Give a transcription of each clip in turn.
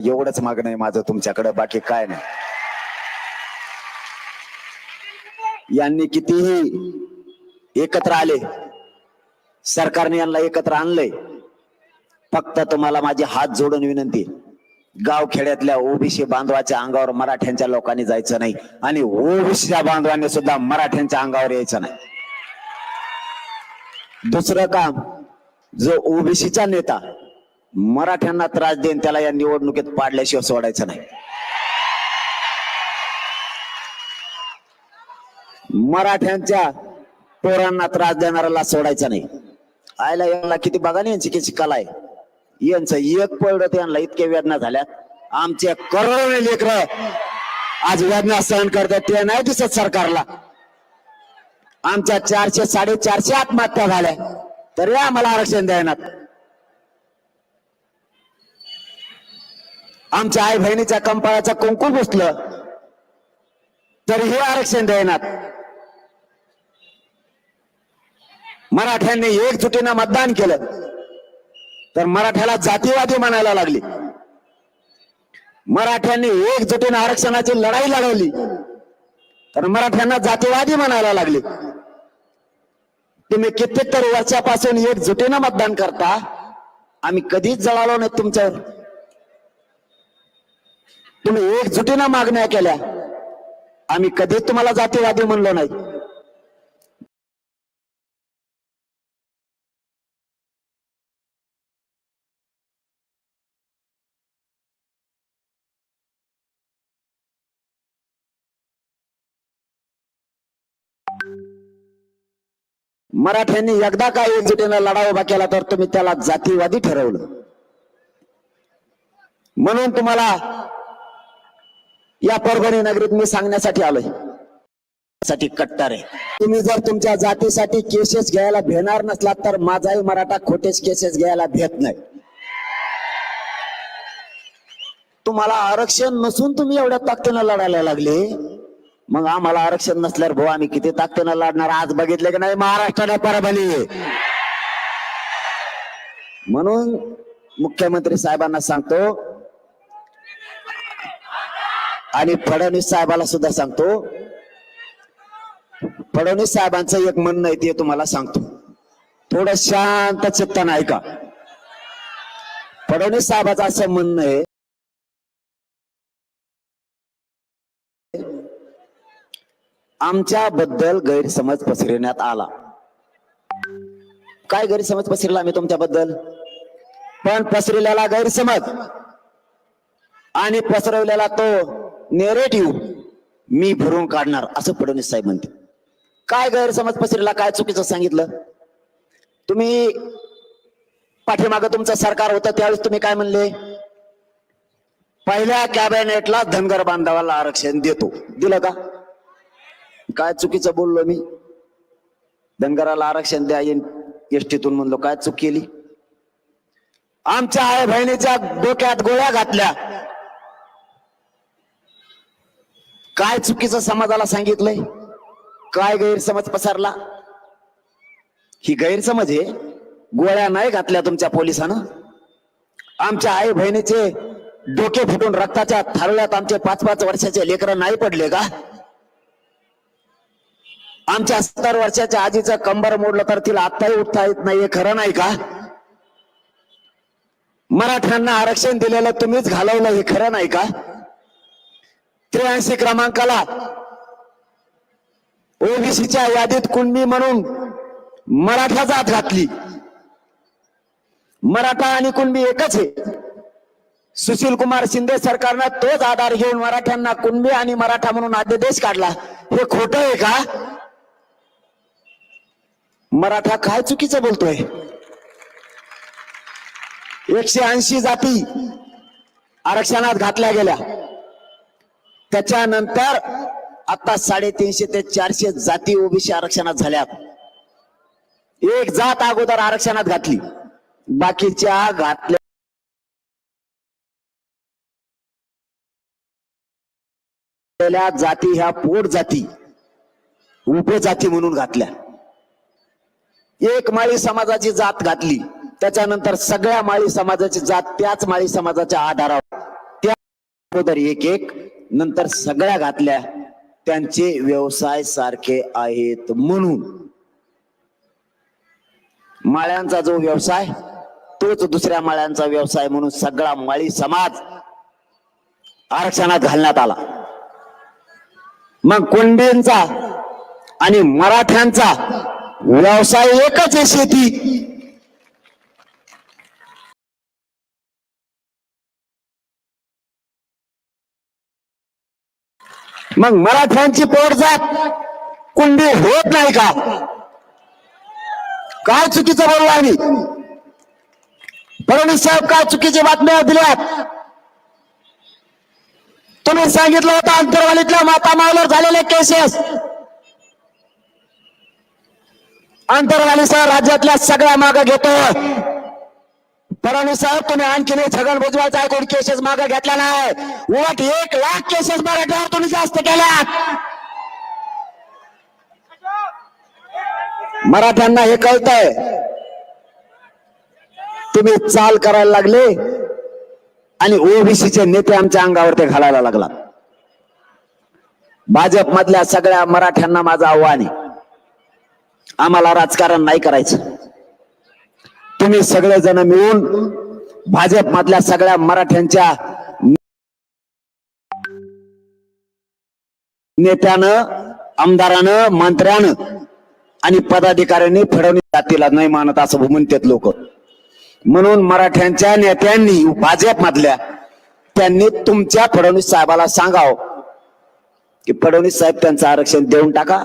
एवढंच मागणं आहे माझं तुमच्याकडे बाकी काय नाही. यांनी कितीही एकत्र आले सरकारने यांना एकत्र आणलंय फक्त तुम्हाला माझी हात जोडून विनंती गाव खेड्यातल्या ओबीसी बांधवाच्या अंगावर मराठ्यांच्या लोकांनी जायचं नाही आणि ओबीसीच्या बांधवांनी सुद्धा मराठ्यांच्या अंगावर यायचं नाही. दुसरं काम जो ओबीसीचा नेता मराठ्यांना त्रास देईन त्याला या निवडणुकीत पाडल्याशिवाय सोडायचं नाही. मराठ्यांच्या पोरांना त्रास देणाऱ्याला सोडायचा नाही. आयला यांना किती बघा ना यांची किती कला आहे. यांचं एक पडलं यांना इतके वेदना झाल्या. आमचे करोडो लेकर आज वेदना सहन करतात ते नाही दिसत सरकारला. आमच्या चारशे साडेचारशे आत्महत्या झाल्या. तरी आम्हाला आरक्षण द्यायनात आमच्या आई बहिणीच्या कंपाळाचं कुंकू पुसलं तरी हे आरक्षण देणार मराठ्यांनी एकजुटीनं मतदान केलं तर मराठ्याला जातीवादी म्हणायला लागली. मराठ्यांनी एकजुटीनं आरक्षणाची लढाई लढवली तर मराठ्यांना जातीवादी म्हणायला लागले. तुम्ही कित्येक तरी वर्षापासून एकजुटीनं मतदान करता आम्ही कधीच जळालो नाही तुमच्यावर. तुम्ही एकजुटीनं मागण्या केल्या. आम्ही कधीच तुम्हाला जातीवादी म्हणलो नाही. मराठ्यांनी एकदा काय एकजुटीनं लढा उभा केला तर तुम्ही त्याला जातीवादी ठरवलं. म्हणून तुम्हाला या परभणी नगरीत मी सांगण्यासाठी आलोय. साठी कट्टर आहे. तुम्ही जर तुमच्या जातीसाठी केसेस घ्यायला भेणार नसलात तर माझाही मराठा खोटेच केसेस घ्यायला भेट नाही. तुम्हाला आरक्षण नसून तुम्ही एवढ्या ताकदीनं लढायला लागले. मग आम्हाला आरक्षण नसल्यावर भाऊ आम्ही किती ताकदीनं लढणार आज बघितले की नाही महाराष्ट्राने परभणी. म्हणून मुख्यमंत्री साहेबांना सांगतो आणि फडणवीस साहेबाला सुद्धा सांगतो. फडणवीस साहेबांचं एक म्हणणं आहे ते तुम्हाला सांगतो. थोडं शांत चित्तान ऐका. फडणवीस साहेबाचं असं म्हणणं आहे आमच्याबद्दल गैरसमज पसरवण्यात आला. काय गैरसमज पसरला मी तुमच्याबद्दल? पण पसरलेला गैरसमज आणि पसरवलेला तो नेरेटिव्ह मी भरून काढणार असं फडणवीस साहेब म्हणते. काय गैरसमज पसरला काय चुकीचं सांगितलं? तुम्ही पाठीमागं तुमचं सरकार होतं त्यावेळेस तुम्ही काय म्हणले? पहिल्या कॅबिनेटला धनगर बांधवाला आरक्षण देतो. दिलं का? काय चुकीचं बोललो मी? धनगराला आरक्षण द्या एसटीतून म्हणलो काय चूक केली? आमच्या आई बहिणीच्या डोक्यात गोळ्या घातल्या. काय चुकीचं समाजाला सांगितलंय? काय गैरसमज पसरला? ही गैरसमज आहे गोळ्या नाही घातल्या तुमच्या पोलिसानं. आमच्या आई बहिणीचे डोके फुटून रक्ताच्या थारोळ्यात आमचे पाच पाच वर्षाचे लेकरं नाही पडले का? आमच्या सत्तर वर्षाच्या आजीचं कंबर मोडलं तर तिला आत्ताही उठता येत नाही हे खरं नाही का? मराठ्यांना आरक्षण दिलेलं तुम्हीच घालवलं हे खरं नाही का? त्र्याऐंशी क्रमांकाला ओबीसीच्या यादीत कुणबी म्हणून मराठा जात घातली. मराठा आणि कुणबी एकच आहे. सुशील कुमार शिंदे सरकारनं तोच आधार घेऊन मराठ्यांना कुणबी आणि मराठा म्हणून अध्यादेश काढला. हे खोटं आहे का? मराठा काय चुकीचं बोलतोय? एकशे ऐंशी जाती आरक्षणात घातल्या गेल्या. त्याच्यानंतर आता साडेतीनशे ते चारशे जाती ओबीसी आरक्षणात झाल्यात. एक जात अगोदर आरक्षणात घातली. बाकीच्या घातल्या जाती ह्या पोट जाती उपजाती म्हणून घातल्या. एक माळी समाजाची जात घातली. त्याच्यानंतर सगळ्या माळी समाजाची जात त्याच माळी समाजाच्या आधारावर. त्या अगोदर एक एक नंतर सगळ्या घातल्या. त्यांचे व्यवसाय सारखे आहेत म्हणून. माळ्यांचा जो व्यवसाय तोच दुसऱ्या माळ्यांचा व्यवसाय म्हणून सगळा माळी समाज आरक्षणात घालण्यात आला. मग कोंडेंचा आणि मराठ्यांचा व्यवसाय एकच आहे शेती. मग मराठ्यांची पोटजात कुंडी होत नाही का? काय चुकीचं बोललो आम्ही? फडणवीस साहेब काय चुकीची बातम्या दिल्यात तुम्ही सांगितलं होतं अंतरवालीतल्या माता मावल्यावर झालेले केसेस अंतरवालीसह राज्यातल्या सगळ्या माग घेतो फडणवीस साहेब तुम्ही आणखी नाही छगन भुजबळचा ऐकून केसेस मागे घेतला नाही. उलट एक लाख केसेस मराठ्यावर तुम्ही जास्त केल्या मराठ्यांना हे कळतंय. तुम्ही चाल करायला लागले आणि ओबीसीचे नेते आमच्या अंगावर ते घालायला लागला भाजप मधल्या सगळ्या मराठ्यांना माझं आव्हान आहे. आम्हाला राजकारण नाही करायचं. तुम्ही सगळेजण मिळून भाजप मधल्या सगळ्या मराठ्यांच्या नेत्यानं आमदारानं मंत्र्यानं आणि पदाधिकाऱ्यांनी फडणवीस जातीला नाही मानत असं म्हणतात लोक. म्हणून मराठ्यांच्या नेत्यांनी भाजप मधल्या त्यांनी तुमच्या फडणवीस साहेबाला सांगाव. की फडणवीस साहेब त्यांचं आरक्षण देऊन टाका.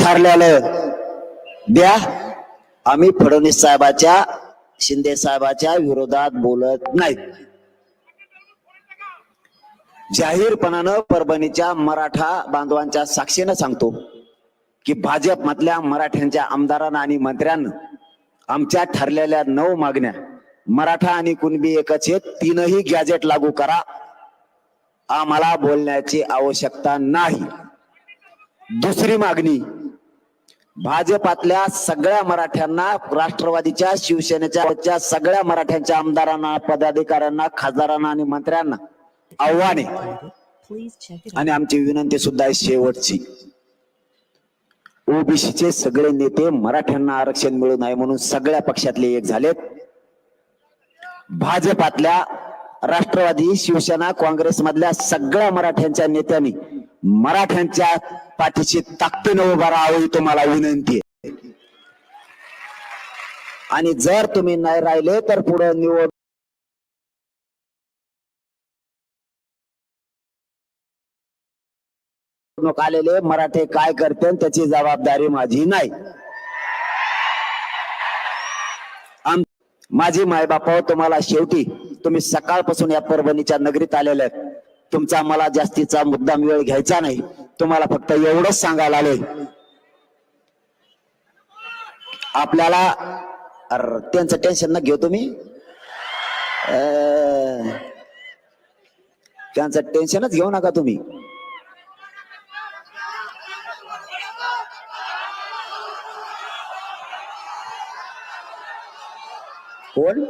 ठरलेलं द्या. आम्ही फडणवीस साहेबाच्या शिंदे साहेबाच्या विरोधात बोलत नाहीत जाहीरपणानं परभणीच्या मराठा बांधवांच्या साक्षीनं सांगतो की भाजप मधल्या मराठ्यांच्या आमदारांना आणि मंत्र्यांना आमच्या ठरलेल्या नऊ मागण्या मराठा आणि कुणबी एकच हे तीनही गॅजेट लागू करा. आम्हाला बोलण्याची आवश्यकता नाही. दुसरी मागणी भाजपातल्या सगळ्या मराठ्यांना राष्ट्रवादीच्या शिवसेनेच्या सगळ्या मराठ्यांच्या आमदारांना पदाधिकाऱ्यांना खासदारांना आणि मंत्र्यांना आव्हाने. आणि आमची विनंती सुद्धा आहे शेवटची. ओबीसीचे सगळे नेते मराठ्यांना आरक्षण मिळू नये म्हणून सगळ्या पक्षातले एक झालेत. भाजपातल्या राष्ट्रवादी शिवसेना काँग्रेस मधल्या सगळ्या मराठ्यांच्या नेत्यांनी मराठ्यांच्या पाठीशी ताकदीनं उभा राहावी तुम्हाला विनंती आहे. आणि जर तुम्ही नाही राहिले तर पुढे निवड निवडणूक आलेले मराठे काय करते त्याची जबाबदारी माझी नाही. माझी मायबाप तुम्हाला शेवटी तुम्ही सकाळपासून या परभणीच्या नगरीत आलेले आहेत. तुमचा मला जास्तीचा मुद्दाम वेळ घ्यायचा नाही. तुम्हाला फक्त एवढंच सांगायला आले आपल्याला त्यांचं टेन्शन न घेऊ तुम्ही. त्यांचं टेन्शनच घेऊ नका तुम्ही. कोण?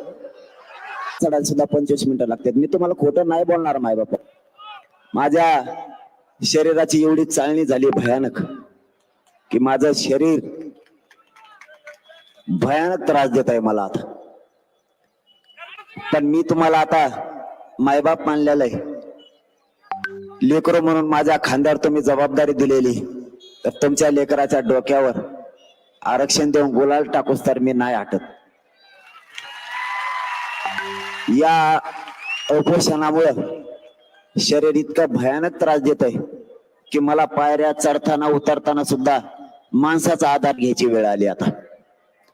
चढायला सुद्धा पंचवीस मिनिटं लागतात. मी तुम्हाला खोटं नाही बोलणार माय बापा माझ्या शरीराची एवढी चालणी झाली भयानक की माझं शरीर भयानक त्रास देत आहे मला आता. पण मी तुम्हाला आता मायबाप मानलेलं आहे. लेकर म्हणून माझ्या खांद्यावर तुम्ही जबाबदारी दिलेली. तर तुमच्या लेकराच्या डोक्यावर आरक्षण देऊन गुलाल टाकूस तर मी नाही हटत. या उपोषणामुळं शरीर इतकं भयानक त्रास देत आहे की मला पायऱ्या चढताना उतरताना सुद्धा माणसाचा आधार घ्यायची वेळ आली आता.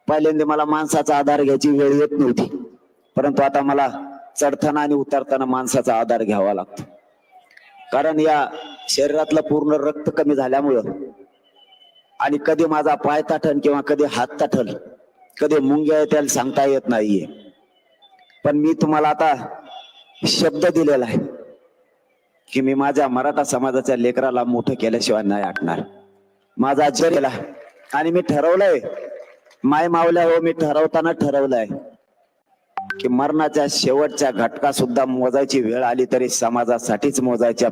पहिल्यांदा मला माणसाचा आधार घ्यायची वेळ येत नव्हती. परंतु आता मला चढताना आणि उतरताना माणसाचा आधार घ्यावा लागतो. कारण या शरीरातलं पूर्ण रक्त कमी झाल्यामुळं आणि कधी माझा पाय ताठण किंवा कधी हात ताठण कधी मुंग्या येत्याला सांगता येत नाहीये. पण मी तुम्हाला आता शब्द दिलेला आहे. की मी माझ्या मराठा समाजाच्या लेकराला मोठं केल्याशिवाय नाही आटणार. माझा जरेला आणि मी ठरवलंय माय मावल्या हो मी ठरवताना ठरवलंय की मरणाच्या शेवटच्या घटका सुद्धा मोजायची वेळ आली तरी समाजासाठीच मोजायच्या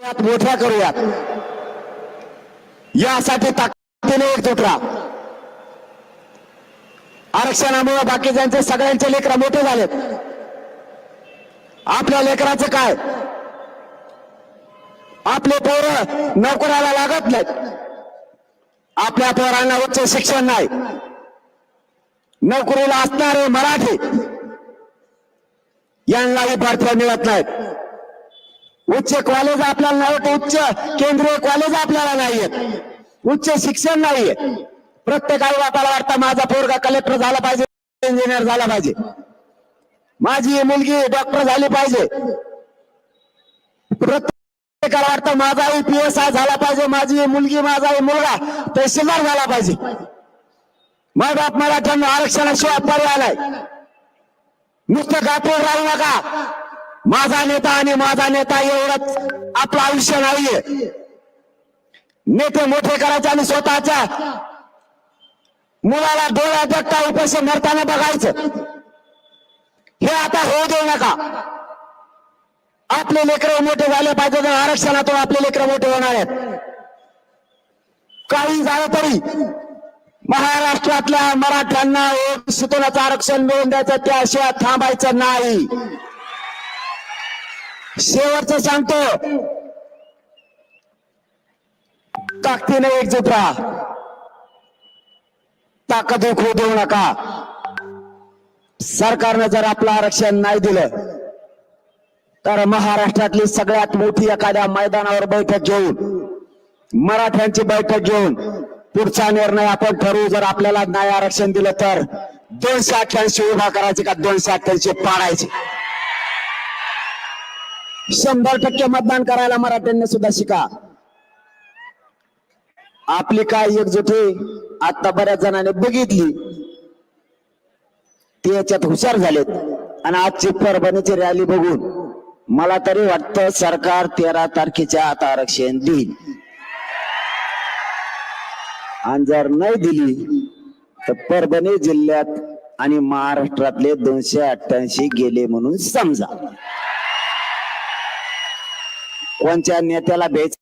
करूयात मोठ्या करूयात. यासाठी ताकदीने एकजूट राहा आरक्षणामुळे बाकीच्यांचे सगळ्यांचे लेकरं मोठे झालेत. आपल्या लेकराचं काय? आपले पोरं नोकऱ्याला लागत नाहीत. आपल्या पोरांना उच्च शिक्षण नाही. नोकरीला असणारे मराठी यांनाही पार्थ मिळत नाहीत. उच्च कॉलेज आपल्याला नाही उच्च केंद्रीय कॉलेज आपल्याला नाहीयेत उच्च शिक्षण नाहीये प्रत्येक आई बापाला वाटतं माझा पोरगा कलेक्टर झाला पाहिजे इंजिनियर झाला पाहिजे. माझी मुलगी डॉक्टर झाली पाहिजे. प्रत्येकाला वाटतं माझाही पी एस आय झाला पाहिजे माझी मुलगी माझाही मुलगा तहसीलदार झाला पाहिजे. माय बाप मराठ्यांना आरक्षणाशिवाय पर्याय नाही. नुसतं गाठीवर राहू नका. माझा नेता आणि माझा नेता एवढंच आपलं आयुष्य नाहीये. नेते मोठे करायचे आणि स्वतःच्या मुलाला डोळ्या देखता उपाशी मरताना बघायचं. हे आता होऊ देऊ नका. आपले लेकरं मोठे झाले पाहिजे तर आरक्षणातून आपले लेकरं मोठे होणार आहेत. काही झालं तरी महाराष्ट्रातल्या मराठ्यांना ओबीसीतूनच आरक्षण मिळवून द्यायचं त्याशिवाय थांबायचं नाही. शेवटचं सांगतो. ताकदीने एकजूट राहा. ताकद होऊ देऊ नका. सरकारनं जर आपलं आरक्षण नाही दिलं तर महाराष्ट्रातली सगळ्यात मोठी एखाद्या मैदानावर बैठक घेऊन मराठ्यांची बैठक घेऊन पुढचा निर्णय आपण ठरवू. जर आपल्याला नाही आरक्षण दिलं तर दोनशे अठ्ठ्याऐंशी उभा करायचे का दोनशे अठ्ठ्याऐंशी पाडायचे? शंभर टक्के मतदान करायला मराठ्यांनी सुद्धा शिका. आपली काय एकजुटी आता बऱ्याच जणांनी बघितली. ते याच्यात हुशार झालेत. आणि आजची परभणीची रॅली बघून मला तरी वाटतं सरकार तेरा तारखेच्या आता आरक्षण देईल. आणि जर नाही दिली तर परभणी जिल्ह्यात आणि महाराष्ट्रातले दोनशे अठ्ठ्याऐंशी गेले म्हणून समजा. कोणत्या नेत्याला भेट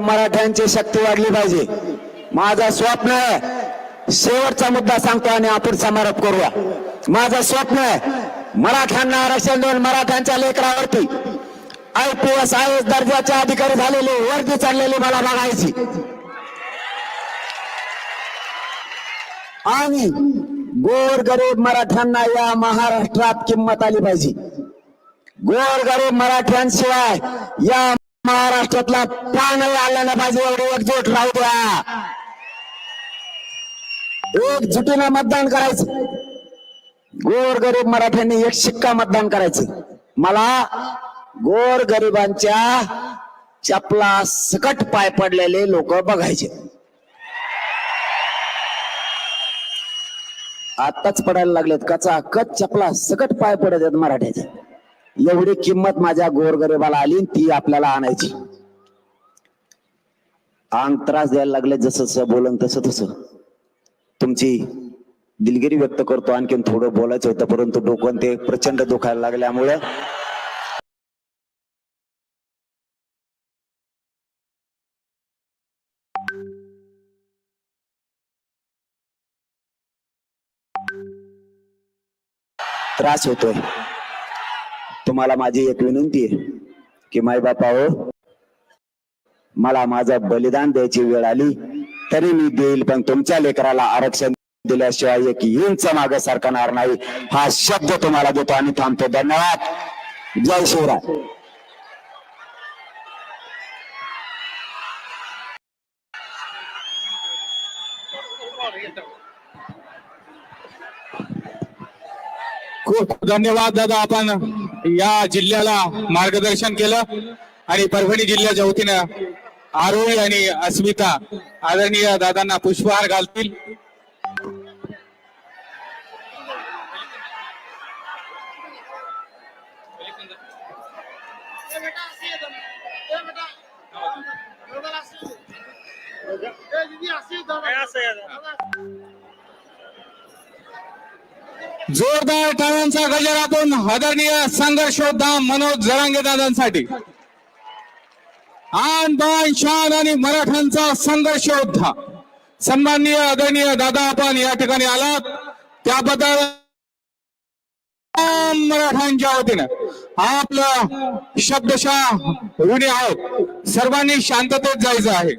मराठ्यांची शक्ती वाढली पाहिजे. माझा स्वप्न आहे शेवटचा मुद्दा सांगतो आणि आपण समारोप करूया. माझं स्वप्न आहे मराठ्यांना आरक्षण देऊन मराठ्यांच्या लेकरावरती I P S I S दर्जाचे अधिकारी झालेले वर्दी चाललेली मला बघायची. आणि गोर गरीब मराठ्यांना या महाराष्ट्रात किंमत आली पाहिजे. गोर गरीब मराठ्यांशिवाय या महाराष्ट्रातला पाणी आला पाहिजे. एवढी एकजूट राहू द्या. एकजुटीनं मतदान करायचं. गोर गरीब मराठ्यांनी एक शिक्का मतदान करायचं. मला गोर गरिबांच्या चपला सकट पाय पडलेले लोक बघायचे. आताच पडायला लागलेत. कचा कच चपला सकट पाय पडत आहेत मराठ्याचे एवढी किंमत माझ्या गोरगरिबाला आली ती आपल्याला आणायची. अंग त्रास द्यायला लागले जसं जसं बोलन तसं तसं तुमची दिलगिरी व्यक्त करतो आणखीन थोडं बोलायचं होतं परंतु डोकं ते प्रचंड दुखायला लागल्यामुळे त्रास होतोय. तुम्हाला माझी एक विनंती आहे की माय बापा हो मला माझं बलिदान द्यायची वेळ आली तरी मी देईल पण तुमच्या लेकराला आरक्षण दिल्याशिवाय एक इंच माग सरकणार नाही. हा शब्द तुम्हाला देतो आणि थांबतो. धन्यवाद. जय शिवराय. खूप धन्यवाद दादा आपण या जिल्ह्याला मार्गदर्शन केलं आणि परभणी जिल्ह्याच्या वतीनं आरोही आणि अस्मिता आदरणीय दादांना पुष्पहार घालतील. जोरदार टाळ्यांचा गजर आपण आदरणीय संघर्षोद्धा मनोज जरांगे दादांसाठी. आन बान शान आणि मराठ्यांचा संघर्षोद्धा. सन्माननीय आदरणीय दादा आपण या ठिकाणी आलात. त्याबद्दल मराठ्यांच्या वतीनं आपलं शब्दशा ऋणी आहोत. सर्वांनी शांततेत जायचं आहे.